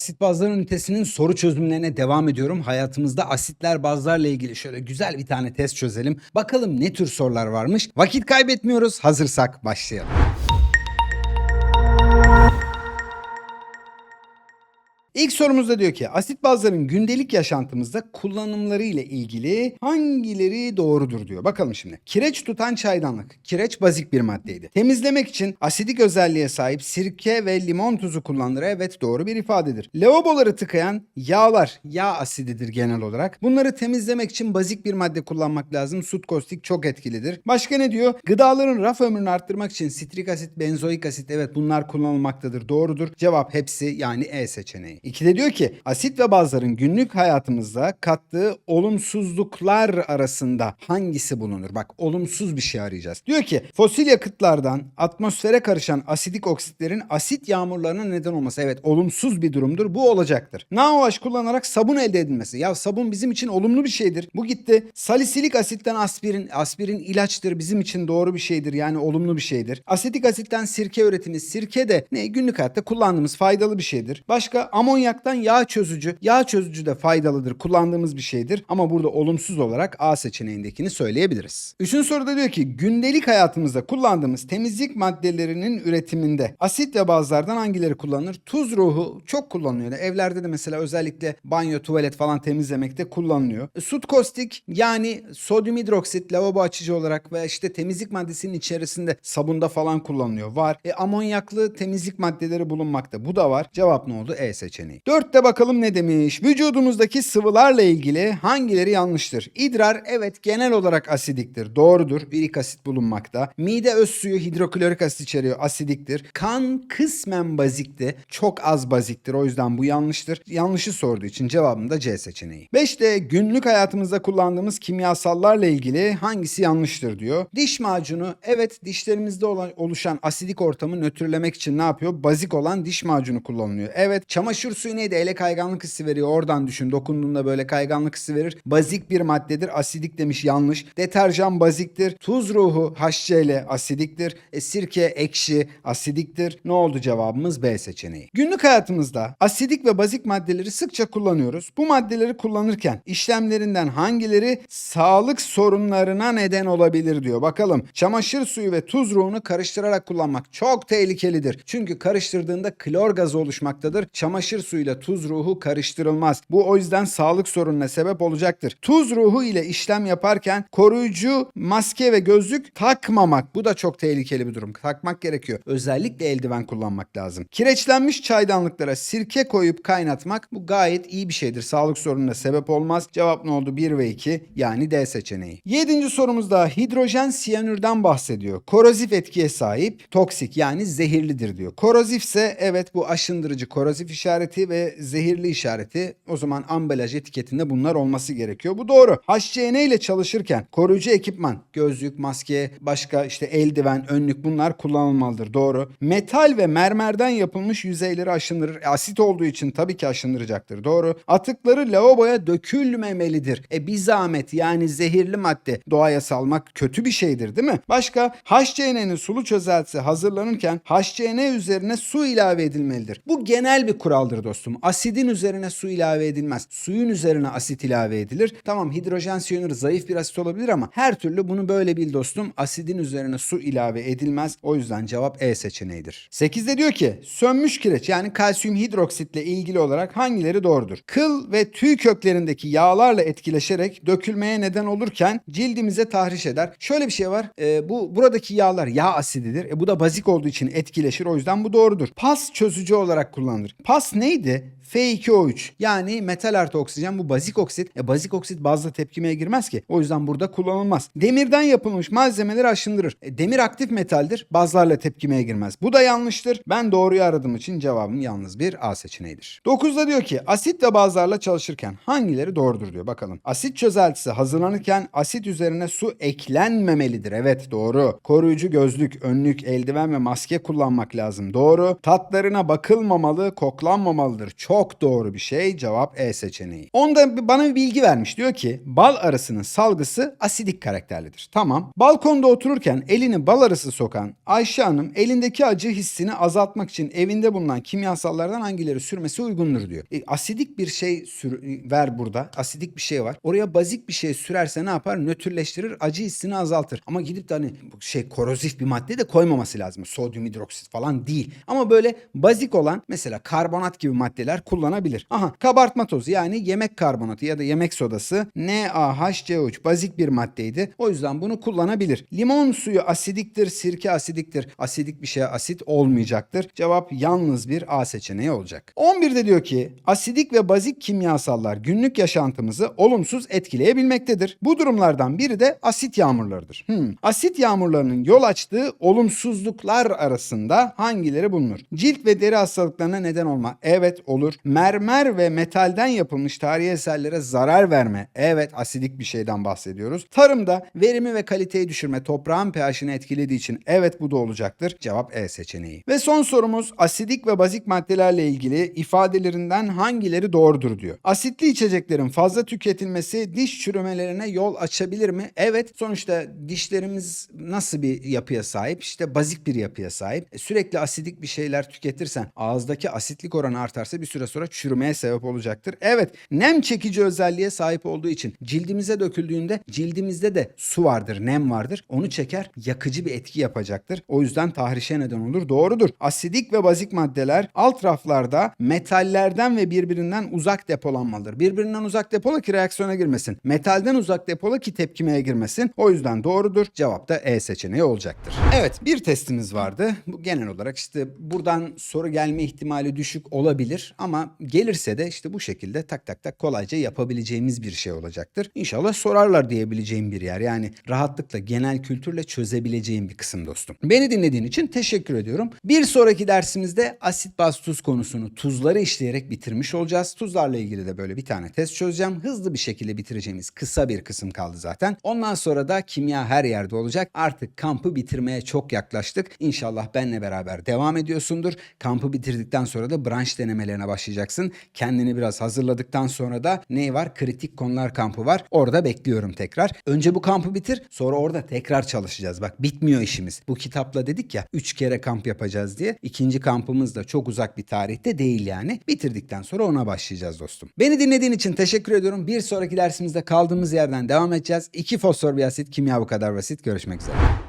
Asit bazların ünitesinin soru çözümlerine devam ediyorum. Hayatımızda asitler bazlarla ilgili şöyle güzel bir tane test çözelim. Bakalım ne tür sorular varmış. Vakit kaybetmiyoruz. Hazırsak başlayalım. İlk sorumuzda diyor ki asit bazların gündelik yaşantımızda kullanımları ile ilgili hangileri doğrudur diyor. Bakalım şimdi. Kireç tutan çaydanlık. Kireç bazik bir maddeydi. Temizlemek için asidik özelliğe sahip sirke ve limon tuzu kullanılır. Evet doğru bir ifadedir. Lavaboları tıkayan yağlar. Yağ asididir genel olarak. Bunları temizlemek için bazik bir madde kullanmak lazım. Sut kostik çok etkilidir. Başka ne diyor? Gıdaların raf ömrünü arttırmak için sitrik asit, benzoik asit evet bunlar kullanılmaktadır. Doğrudur. Cevap hepsi yani E seçeneği. İkide diyor ki asit ve bazların günlük hayatımızda kattığı olumsuzluklar arasında hangisi bulunur? Bak olumsuz bir şey arayacağız. Diyor ki fosil yakıtlardan atmosfere karışan asidik oksitlerin asit yağmurlarına neden olması. Evet olumsuz bir durumdur. Bu olacaktır. NaOH kullanarak sabun elde edilmesi. Ya sabun bizim için olumlu bir şeydir. Bu gitti. Salisilik asitten aspirin. Aspirin ilaçtır. Bizim için doğru bir şeydir. Yani olumlu bir şeydir. Asetik asitten sirke üretimi. Sirke de ne günlük hayatta kullandığımız faydalı bir şeydir. Başka amonyaktan yağ çözücü. Yağ çözücü de faydalıdır. Kullandığımız bir şeydir. Ama burada olumsuz olarak A seçeneğindekini söyleyebiliriz. Üçüncü soruda diyor ki gündelik hayatımızda kullandığımız temizlik maddelerinin üretiminde asit ve bazlardan hangileri kullanılır? Tuz ruhu çok kullanılıyor. Evlerde de mesela özellikle banyo, tuvalet falan temizlemekte kullanılıyor. E, Sut kostik yani sodyum hidroksit lavabo açıcı olarak ve işte temizlik maddesinin içerisinde sabunda falan kullanılıyor. Var. E, amonyaklı temizlik maddeleri bulunmakta. Bu da var. Cevap ne oldu? E seçeneği. Dörtte bakalım ne demiş? Vücudumuzdaki sıvılarla ilgili hangileri yanlıştır? İdrar evet genel olarak asidiktir. Doğrudur. Ürik asit bulunmakta. Mide öz suyu hidroklorik asit içeriyor. Asidiktir. Kan kısmen bazikti. Çok az baziktir. O yüzden bu yanlıştır. Yanlışı sorduğu için cevabım da C seçeneği. Beşte günlük hayatımızda kullandığımız kimyasallarla ilgili hangisi yanlıştır diyor. Diş macunu evet dişlerimizde olan, oluşan asidik ortamı nötrlemek için ne yapıyor? Bazik olan diş macunu kullanılıyor. Evet çamaşır suyu neydi? Ele kayganlık hissi veriyor. Oradan düşün. Dokunduğunda böyle kayganlık hissi verir. Bazik bir maddedir. Asidik demiş yanlış. Deterjan baziktir. Tuz ruhu HCl asidiktir. E, sirke ekşi asidiktir. Ne oldu cevabımız B seçeneği. Günlük hayatımızda asidik ve bazik maddeleri sıkça kullanıyoruz. Bu maddeleri kullanırken işlemlerinden hangileri sağlık sorunlarına neden olabilir diyor. Bakalım çamaşır suyu ve tuz ruhunu karıştırarak kullanmak çok tehlikelidir. Çünkü karıştırdığında klor gazı oluşmaktadır. Çamaşır suyuyla tuz ruhu karıştırılmaz. Bu o yüzden sağlık sorununa sebep olacaktır. Tuz ruhu ile işlem yaparken koruyucu maske ve gözlük takmamak. Bu da çok tehlikeli bir durum. Takmak gerekiyor. Özellikle eldiven kullanmak lazım. Kireçlenmiş çaydanlıklara sirke koyup kaynatmak bu gayet iyi bir şeydir. Sağlık sorununa sebep olmaz. Cevap ne oldu? 1 ve 2 yani D seçeneği. Yedinci sorumuzda hidrojen siyanürden bahsediyor. Korozif etkiye sahip, toksik yani zehirlidir diyor. Korozifse evet bu aşındırıcı korozif işareti ve zehirli işareti. O zaman ambalaj etiketinde bunlar olması gerekiyor. Bu doğru. HCN ile çalışırken koruyucu ekipman, gözlük, maske, başka işte eldiven, önlük bunlar kullanılmalıdır. Doğru. Metal ve mermerden yapılmış yüzeyleri aşındırır. E, Asit olduğu için tabii ki aşındıracaktır. Doğru. Atıkları lavaboya dökülmemelidir. E bir zahmet yani zehirli madde doğaya salmak kötü bir şeydir değil mi? Başka HCN'nin sulu çözeltisi hazırlanırken HCN üzerine su ilave edilmelidir. Bu genel bir kuraldır dostum. Asidin üzerine su ilave edilmez. Suyun üzerine asit ilave edilir. Tamam hidrojen siyanür zayıf bir asit olabilir ama her türlü bunu böyle bil dostum. Asidin üzerine su ilave edilmez. O yüzden cevap E seçeneğidir. 8'de diyor ki sönmüş kireç yani kalsiyum hidroksitle ilgili olarak hangileri doğrudur? Kıl ve tüy köklerindeki yağlarla etkileşerek dökülmeye neden olurken cildimize tahriş eder. Şöyle bir şey var. e, bu buradaki yağlar yağ asididir. E, bu da bazik olduğu için etkileşir. O yüzden bu doğrudur. Pas çözücü olarak kullanılır. Pas neydi? F2O3 yani metal artı oksijen bu bazik oksit. E bazik oksit bazla tepkimeye girmez ki. O yüzden burada kullanılmaz. Demirden yapılmış malzemeleri aşındırır. E, demir aktif metaldir. Bazlarla tepkimeye girmez. Bu da yanlıştır. Ben doğruyu aradığım için cevabım yalnız bir A seçeneğidir. 9'da diyor ki asit ve bazlarla çalışırken hangileri doğrudur diyor. Bakalım. Asit çözeltisi hazırlanırken asit üzerine su eklenmemelidir. Evet doğru. Koruyucu gözlük, önlük, eldiven ve maske kullanmak lazım. Doğru. Tatlarına bakılmamalı, koklanmamalı olmamalıdır. Çok doğru bir şey. Cevap E seçeneği. Onda bana bir bilgi vermiş. Diyor ki bal arısının salgısı asidik karakterlidir. Tamam. Balkonda otururken elini bal arısı sokan Ayşe Hanım elindeki acı hissini azaltmak için evinde bulunan kimyasallardan hangileri sürmesi uygundur diyor. E, asidik bir şey sür, ver burada. Asidik bir şey var. Oraya bazik bir şey sürerse ne yapar? Nötrleştirir, acı hissini azaltır. Ama gidip de hani şey korozif bir madde de koymaması lazım. Sodyum hidroksit falan değil. Ama böyle bazik olan mesela karbonat gibi maddeler kullanabilir. Aha kabartma tozu yani yemek karbonatı ya da yemek sodası NaHCO3 bazik bir maddeydi. O yüzden bunu kullanabilir. Limon suyu asidiktir, sirke asidiktir. Asidik bir şeye asit olmayacaktır. Cevap yalnız bir A seçeneği olacak. 11'de diyor ki asidik ve bazik kimyasallar günlük yaşantımızı olumsuz etkileyebilmektedir. Bu durumlardan biri de asit yağmurlarıdır. Hmm. Asit yağmurlarının yol açtığı olumsuzluklar arasında hangileri bulunur? Cilt ve deri hastalıklarına neden olma. Evet olur. Mermer ve metalden yapılmış tarihi eserlere zarar verme. Evet asidik bir şeyden bahsediyoruz. Tarımda verimi ve kaliteyi düşürme toprağın pH'ini etkilediği için evet bu da olacaktır. Cevap E seçeneği. Ve son sorumuz asidik ve bazik maddelerle ilgili ifadelerinden hangileri doğrudur diyor. Asitli içeceklerin fazla tüketilmesi diş çürümelerine yol açabilir mi? Evet. Sonuçta dişlerimiz nasıl bir yapıya sahip? İşte bazik bir yapıya sahip. E, Sürekli asidik bir şeyler tüketirsen ağızdaki asitlik oranı artarsa bir süre sonra çürümeye sebep olacaktır. Evet. Nem çekici özelliğe sahip olduğu için cildimize döküldüğünde cildimizde de su vardır, nem vardır. Onu çeker, yakıcı bir etki yapacaktır. O yüzden tahrişe neden olur. Doğrudur. Asidik ve bazik maddeler alt raflarda metallerden ve birbirinden uzak depolanmalıdır. Birbirinden uzak depola ki reaksiyona girmesin. Metalden uzak depola ki tepkimeye girmesin. O yüzden doğrudur. Cevap da E seçeneği olacaktır. Evet bir testimiz vardı. Bu genel olarak işte buradan soru gelme ihtimali düşük olabilir ama gelirse de işte bu şekilde tak tak tak kolayca yapabileceğimiz bir şey olacaktır. İnşallah sorarlar diyebileceğim bir yer. Yani rahatlıkla genel kültürle çözebileceğim bir kısım dostum. Beni dinlediğin için teşekkür ediyorum. Bir sonraki dersimizde asit baz tuz konusunu tuzları işleyerek bitirmiş olacağız. Tuzlarla ilgili de böyle bir tane test çözeceğim. Hızlı bir şekilde bitireceğimiz kısa bir kısım kaldı zaten. Ondan sonra da kimya her yerde olacak. Artık kampı bitirmeye çok yaklaştık. İnşallah benle beraber devam ediyorsundur. Kampı bitirdikten sonra da branş denemelerine başlayacaksın. Kendini biraz hazırladıktan sonra da ne var? Kritik konular kampı var. Orada bekliyorum tekrar. Önce bu kampı bitir. Sonra orada tekrar çalışacağız. Bak bitmiyor işimiz. Bu kitapla dedik ya 3 kere kamp yapacağız diye. İkinci kampımız da çok uzak bir tarihte değil yani. Bitirdikten sonra ona başlayacağız dostum. Beni dinlediğin için teşekkür ediyorum. Bir sonraki dersimizde kaldığımız yerden devam edeceğiz. İki fosfor bir asit kimya bu kadar basit. Görüşmek üzere.